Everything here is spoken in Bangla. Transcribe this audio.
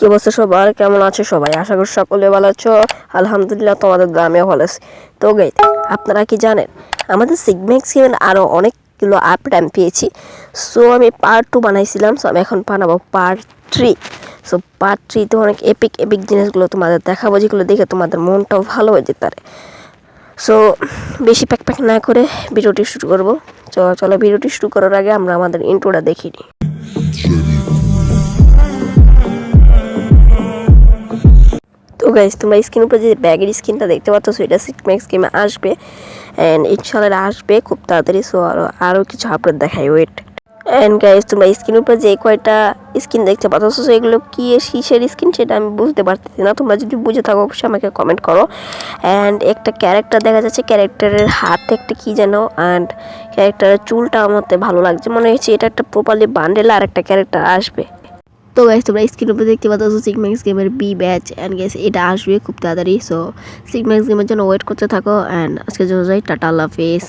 কি অবস্থা সবার? কেমন আছে সবাই? আশা করি সকলে ভালো আছো। আলহামদুলিল্লাহ, তোমাদের গ্রামেও ভালো আছে। তো গাই আপনারা কি জানেন? আমাদের সিগম্যাক্স গেমের আরও অনেকগুলো আপডেট আমি পেয়েছি। সো আমি পার্ট টু বানাইছিলাম। সো আমি এখন বানাবো পার্ট থ্রি সো পার্ট থ্রিতে অনেক এপিক এপিক জিনিসগুলো তোমাদের দেখাবো, যেগুলো দেখে তোমাদের মনটাও ভালো হয়ে যেতে পারে। সো বেশি প্যাক প্যাক না করে ভিডিওটি শুরু করব। চলো, ভিডিওটি শুরু করার আগে আমরা আমাদের ইন্ট্রোটা দেখি গাইজ তোমরা স্ক্রিন উপরে যে ব্যাগের স্ক্রিনটা দেখতে পাচ্ছ সেটা সিটম্যাক্স গেমে আসবে। অ্যান্ড ইনশাল্লাহ আসবে খুব তাড়াতাড়ি সো আরও আরও কিছু আপডেট দেখাই ওয়েট অ্যান্ড গাইজ তোমরা স্ক্রিন উপরে যে কয়টা স্ক্রিন দেখতে পাচ্ছ সো এগুলো কি কিসের স্ক্রিন সেটা আমি বুঝতে পারতেছি না। তোমরা যদি বুঝে থাকো, অবশ্যই আমাকে কমেন্ট করো। অ্যান্ড একটা ক্যারেক্টার দেখা যাচ্ছে ক্যারেক্টারের হাতে একটা কি যেন অ্যান্ড ক্যারেক্টারের চুলটা আমার ভালো লাগছে। মনে হচ্ছে এটা একটা প্রপারলি বান্ডেল আর একটা ক্যারেক্টার আসবে। তো গাইস তোমরা স্ক্রিন উপরে দেখতে পাচ্ছ সিগম্যাক্স গেমের বি ব্যাচ অ্যান্ড গেস এটা আসবে খুব তাড়াতাড়ি। সো সিগম্যাক্স গেমের জন্য ওয়েট করতে থাকো অ্যান্ড আজকের জন্য যাই, টাটা, আল্লাহ হাফেজ।